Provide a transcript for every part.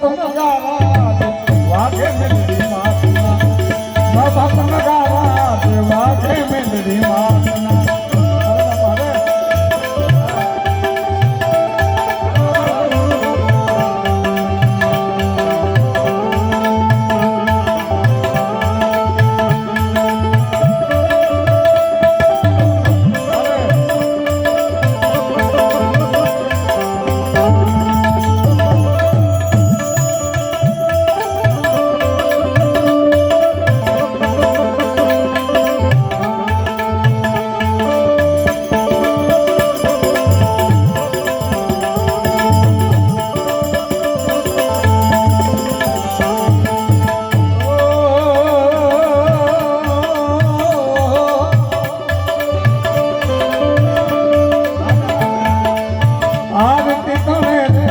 ભગવાન.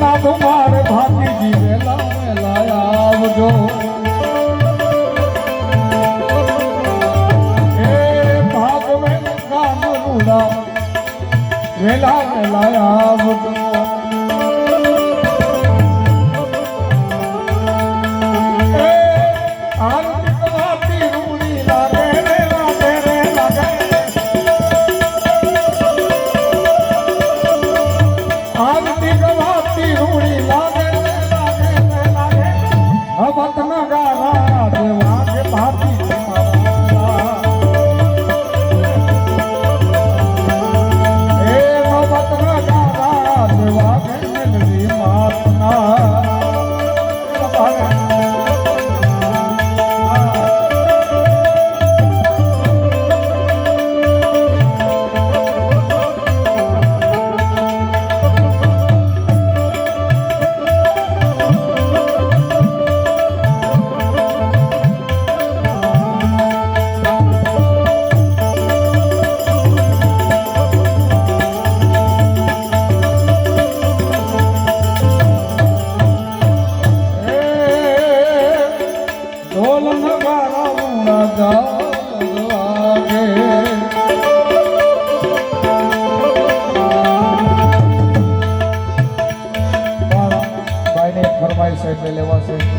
ના કુમાર ભાતીજી વેલા વેલા આવજો. હે ભાગ મેં કામ આવજો. ફરમાઈશ એટલે લેવાશે.